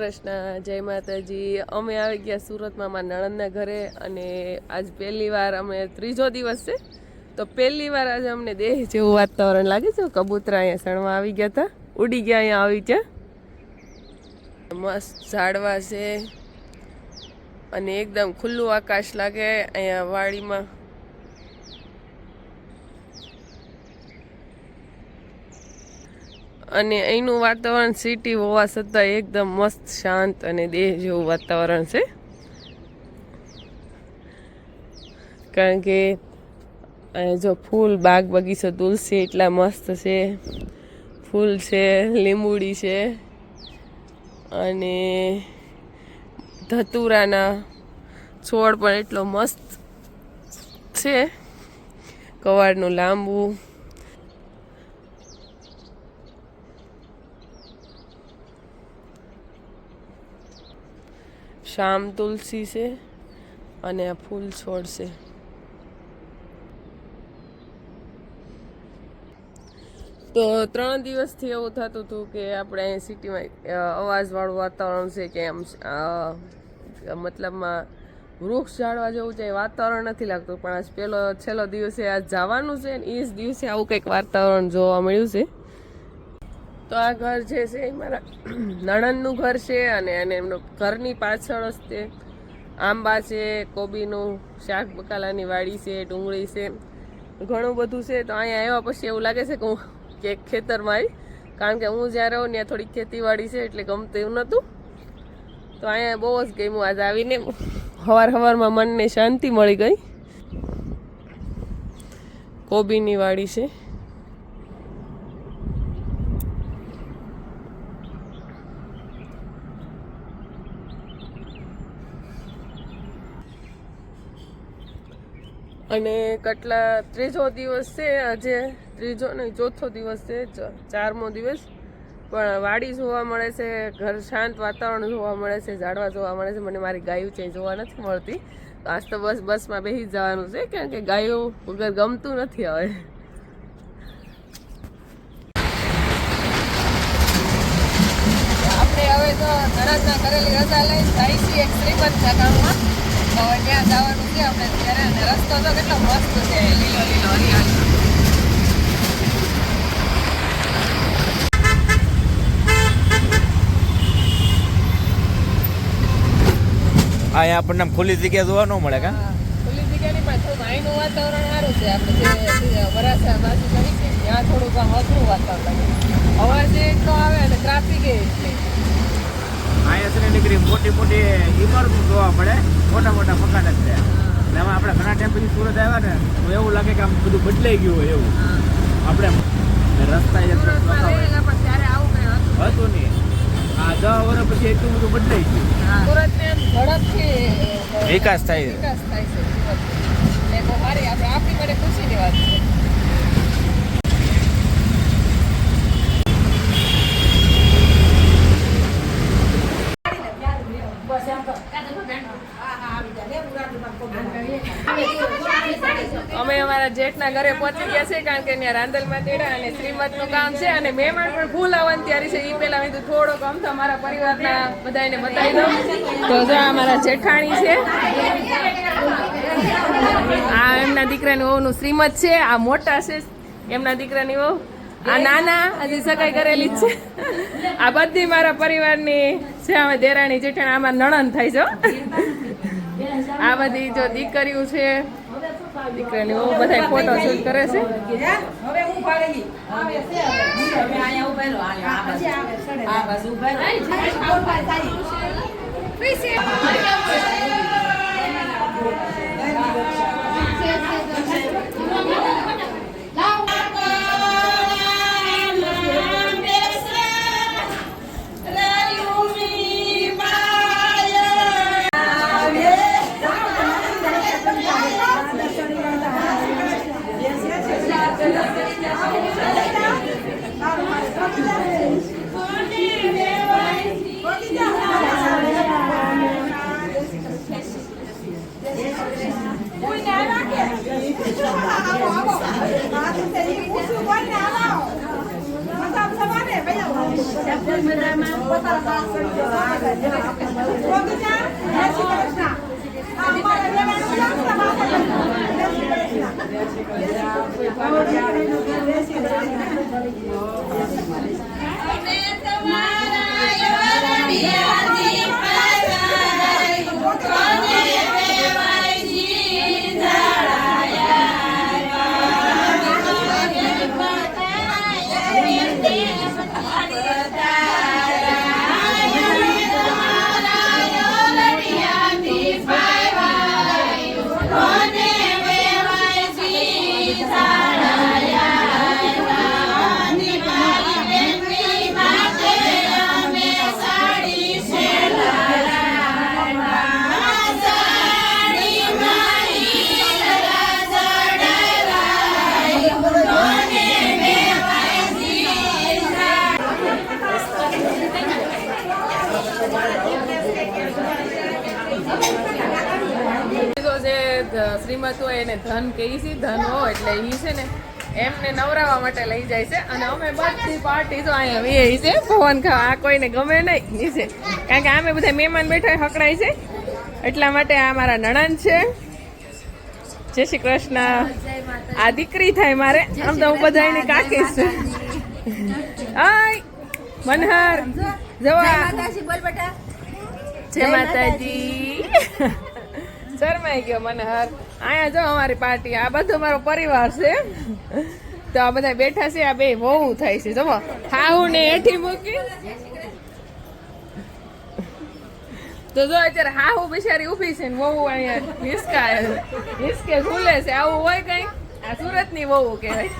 કૃષ્ણ જય માતાજી. અમે આવી ગયા સુરતમાં મારા નણંદના ઘરે અને આજ પહેલી વાર અમે ત્રીજો દિવસ છે. તો પહેલી વાર આજે અમને દેહ જેવું વાતાવરણ લાગે છે. કબૂતરા અહીંયા સણવા આવી ગયા હતા. ઉડી ગયા અહીંયા આવી ગયા. મસ્ત ઝાડવા છે. અને એકદમ ખુલ્લું આકાશ લાગે. અહીંયા વાડીમાં અને અહીંનું વાતાવરણ સિટી હોવા છતાં એકદમ મસ્ત, શાંત અને દેહ જેવું વાતાવરણ છે. કારણ કે જો ફૂલ બાગ બગીચો તુલસી એટલા મસ્ત છે. ફૂલ છે, લીંબુડી છે અને ધતુરાના છોડ પણ એટલો મસ્ત છે. કવાડનું લાંબુ. શામ તુલસી છે અને આ ફૂલ છોડ છે. તો ત્રણ દિવસથી એવું થતું હતું કે આપણે અહીં સિટીમાં અવાજવાળું વાતાવરણ છે કે એમ મતલબમાં વૃક્ષ ઝાડવા જેવું છે વાતાવરણ નથી લાગતું, પણ આજ પહેલો છેલ્લો દિવસે આજ જવાનું છે ને એ જ દિવસે આવું કંઈક વાતાવરણ જોવા મળ્યું છે. તો આ ઘર જે છે એ મારા નણંદનું ઘર છે અને એને એમનો ઘરની પાછળ જ તે આંબા છે, કોબીનું શાક બકાલાની વાડી છે, ડુંગળી છે, ઘણું બધું છે. તો અહીંયા આવ્યા પછી એવું લાગે છે કે હું કે ખેતરમાં આવી. કારણ કે હું જ્યાં રહું ત્યાં થોડીક ખેતીવાડી છે એટલે ગમતું એવું નહોતું. તો અહીંયા બહુ જ ગમ્યું આજે આવીને. સવાર સવારમાં મનને શાંતિ મળી ગઈ. કોબીની વાડી છે. અને કેટલા ત્રીજો દિવસ છે આજે? ત્રીજો નહીં, ચોથો દિવસ છે ચારમો દિવસ. પણ વાડી જોવા મળે છે, ઘર શાંત વાતાવરણ જોવા મળે છે, ઝાડવા જોવા મળે છે. મને મારી ગાયું છે જોવા નથી મળતી. આજ તો બસ બસમાં બેસી જવાનું છે, કારણ કે ગાયું વગર ગમતું નથી હવે. આપણે હવે તો નરસના કરેલી રજા લઈને જાય છીએ એક શ્રીમદના ગામમાં. હવે ત્યાં જવાનું છે આપણે ત્યારે અને રસ્તો તો કેટલો મસ્ત છે લીલો લીલો હરિયાળી. અહીંયા આપણને આમ ખુલ્લી જગ્યા જોવા ન મળે કા? ખુલ્લી જગ્યાની પણ થોડું અહીંનું વાતાવરણ સારું છે. આપણે જે વરાછા બાજુ કરી છે ત્યાં થોડુંક આમ અઘરું વાતાવરણ અવાજ એટલો આવે અને ટ્રાફિક એટલી. અહીંયા છે ને નીકળી મોટી મોટી ઇમારતો જોવા મળે. મોટા મોટા મકાન જ છે. એમાં આમાં આપણે ઘણા ટાઈમ પછી સુરત આવ્યા ને તો એવું લાગે કે આમ બધું બદલાઈ ગયું હોય એવું. આપણે રસ્તા એ સુરતમાં રહેલા પણ ત્યારે આવું કંઈ હતું હતું નહીં. આ દસ વર્ષ પછી એટલું બધું બદલાઈ ગયું. સુરતને ઝડપથી વિકાસ થાય છે. વિકાસ થાય છે એટલે બહુ આપણે આપણી માટે ખુશીની વાત છે અમે અમારા જેઠના ઘરે પહોંચી ગયા છે કારણ કે ત્યાં રાંદલમાં તેડા અને શ્રીમદનું કામ છે અને મહેમાન પણ ફૂલ આવવાની તૈયારી છે. એ પહેલા મેં થોડોક આમ તો અમારા પરિવારના બધાને બતાવી દઉં. તો જો અમારા જેઠાણી છે. આ એમના દીકરાની વહુનું શ્રીમદ છે. આ મોટા છે એમના દીકરાની વહુ. આ નાના હજી સગાઈ કરેલી જ છે. આ બધી મારા પરિવારની છે. અમે દેરાણી જેઠાણી, આમાં નણંદ થાય છે આ બધી જો દીકરીઓ છે. દીકરાની વહુ બધા ફોટો શૂટ કરે છે? હવે હું શ્રીમત હોય એને ધન કહી છે ધન હોય એટલે ઈ છે ને એમને નવરાવવા માટે લઈ જાય છે. અને અમે બધી પાર્ટી તો અહીંયા વે છે પવન ખાવા આ કોઈને ગમે નહીં છે. કારણ કે અમે બધા મહેમાન બેઠા હકડાય છે. એટલા માટે આ મારા નણંદ છે. જય શ્રી કૃષ્ણ. આ દીકરી થાય મારે. આમ તો હું બધા એની કાકી છું આય મનહર જવા જય માતાજી. શરમાઈ ગયો મને હર. અહીંયા જો અમારી પાર્ટી, આ બધો મારો પરિવાર છે. તો આ બધા બેઠા છે, આ બે બહુ થાય છે, જુઓ. હાહુ ને હેઠી મૂકી. તો જો અત્યારે હાહુ બિચારી ઊભી છે ને વહુ અહીંયા હિસકા હિસકે ખુલે છે. આવું હોય કઈ? આ સુરતની વહુ કહેવાય.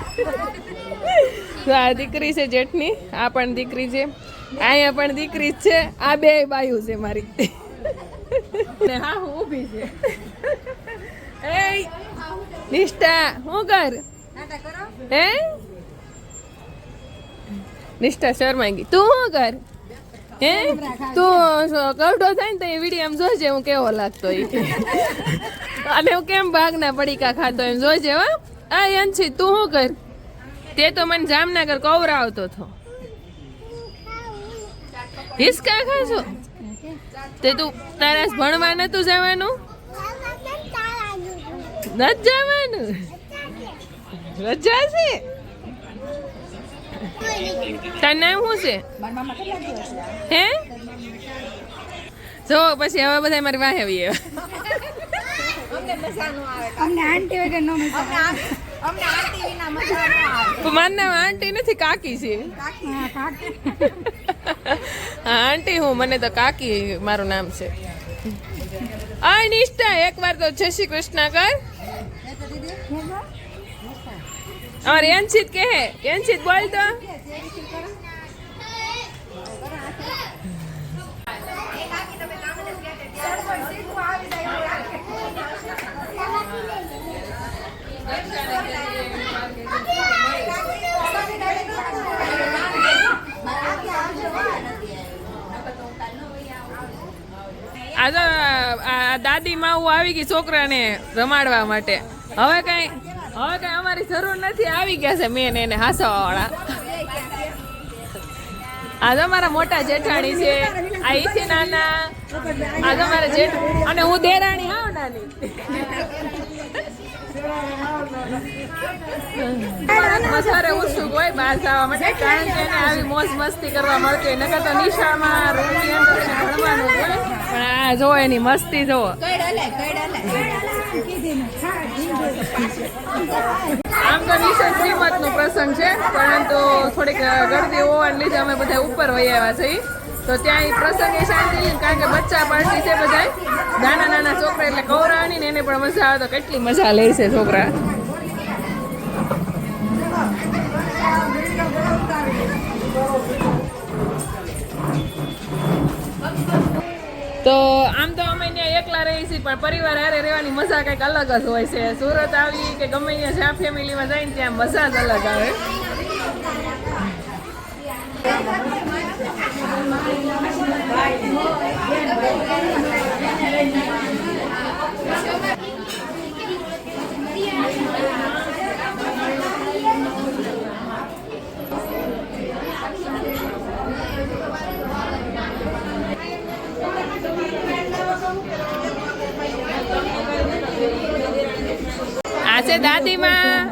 તો આ દીકરી છે જેઠની, આ પણ દીકરી છે. અહીંયા પણ દીકરી જ છે. આ બે બાયુ છે મારી. ને હા હું ઊભી છે. એ નિષ્ઠા હું કર? હે? નિષ્ઠા શર્મા ગઈ તું શું કર? હે? તું કવડો થાય ને તો એ વીડિયો એમ જોજે હું કેવો લાગતો એ અને હું કેમ ભાગના પડીકા ખાતો એમ જોજે હો. આ યંછી તું શું કર? તે તો મને જામનગર કવરાવતો હતો. હિસકા ખાશો? તે તું તારા ભણવા નતું જવાનું? નથી જવાનું? રજા છે? તારું નામ શું છે? હે? જો, પછી હવે બધા મારી વાહે આવીએ. અમને આંટી વગર નો મારું આંટી નથી કાકી છે. આંટી હું મને તો કાકી મારું નામ છે. આ નિષ્ઠા એકવાર તો જય શ્રી કૃષ્ણ કર. અમારે યંશિત કહે યંશિત બોલ તો. આ દાદી માવું આવી ગઈ છોકરાને રમાડવા માટે. હવે કઈ હવે કઈ અમારી જરૂર નથી. આવી ગયા છે મેન એને હાસવા વાળા અમારા મારા મોટા જેઠાણી છે. આ છે નાના. આજે મારા જેઠ અને હું દેરાણી હાવ નાની. વધારે ઉત્સુક હોય બહાર જવા માટે, કારણ કે એને આવી મોજ મસ્તી કરવા મળતી હોય. નકર તો નિશામાં રૂમની અંદર ભણવાનું હોય. પણ આ જો એની મસ્તી જોવો આમ તો નિશા શ્રીમત નો પ્રસંગ છે, પરંતુ થોડીક ગરદી હોવાને લીધે અમે બધા ઉપર વહી આવ્યા છીએ. તો ત્યાં એ પ્રસંગે શાંતિ કારણ કે બચ્ચા પાર્ટી છે બધા નાના નાના છોકરા એટલે કૌરાણી ને એને પણ મજા આવે, તો કેટલી મજા લે છે છોકરા. તો આમ તો અમે ત્યાં એકલા રહી છીએ, પણ પરિવાર હારે રહેવાની મજા કંઈક અલગ જ હોય છે. સુરત આવી કે ગમે ત્યાં જ્યાં ફેમિલીમાં જાય ને ત્યાં મજા જ અલગ આવે. આજે દાદીમાં.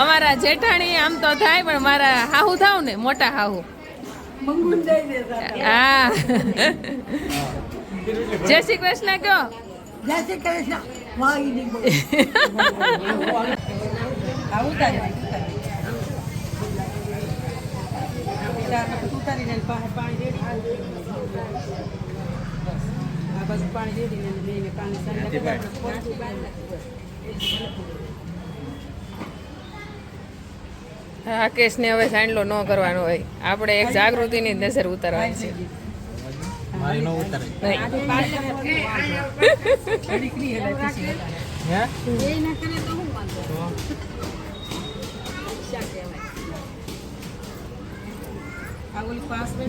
અમારા જેઠાણી આમ તો થાય પણ મારા હાહુ થાવ ને મોટા હાહુ. હા. જય શ્રી કૃષ્ણ ઉતારી દે. ઉતારીને પા- પાણી રેડીને પાણી સાંજે બધા આપણે પોતું બાંધી હા કેશને હવે સાંડલો ન કરવાનો હોય. આપણે એક જાગૃતિની નજર ઉતારવાની છે.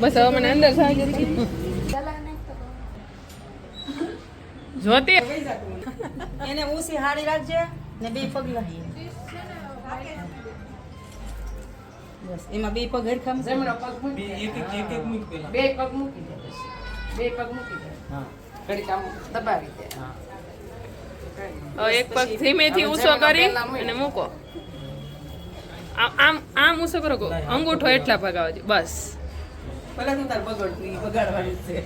બસ હવે મને અંદર જોતી એને ઊંચી હાડી રાખજે ને બે પગ લાગી બસ એમાં બે પગ હરખમ જમણો પગ મૂકી દે. બે પગ મૂકી દે બે પગ મૂકી દે ઘડીક કામ દબાવી દે હા એક પગ ધીમેથી ઊંચો કરી અને મૂકો આમ આમ આમ ઊંચો કરો કો અંગૂઠો એટલા પગાવો છે બસ પેલા તું તાર બગડતું બગાડવાનું છે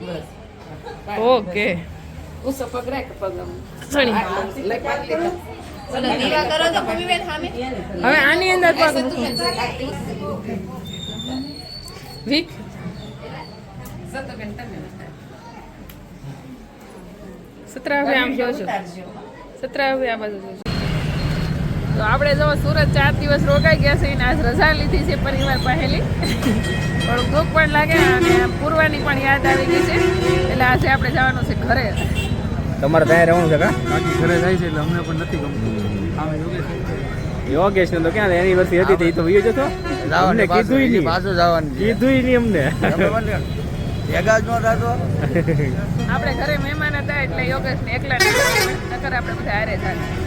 બસ ઓકે ઊંચો પગ રાખ પગ આમ સણી હવે આની અંદર વીક. સતરા આમ જોજો. સતરા આ બાજુ જોજો. તો આપણે જો સુરત ચાર દિવસ રોકાઈ ગયા છે આજ રજા લીધી છે પરિવાર પહેલી. પણ દુઃખ પણ લાગે અને પૂરવાની પણ યાદ આવી ગઈ છે. એટલે આજે આપણે જવાનું છે ઘરે. તમારે ત્યાં રહેવાનું છે કા? બાકી ઘરે જાય છે એટલે અમને પણ નથી ગમતું. આમે યોગેશ યોગેશ ને તો ક્યાં એનિવર્સરી હતી તે તો વિયો જતો અમને કીધું નહીં. પાછો જવાનું કીધું નહીં અમને. ભેગા જ ન થતો. આપણે ઘરે મહેમાન હતા એટલે યોગેશને એકલા નકર આપણે બધા હારે થાય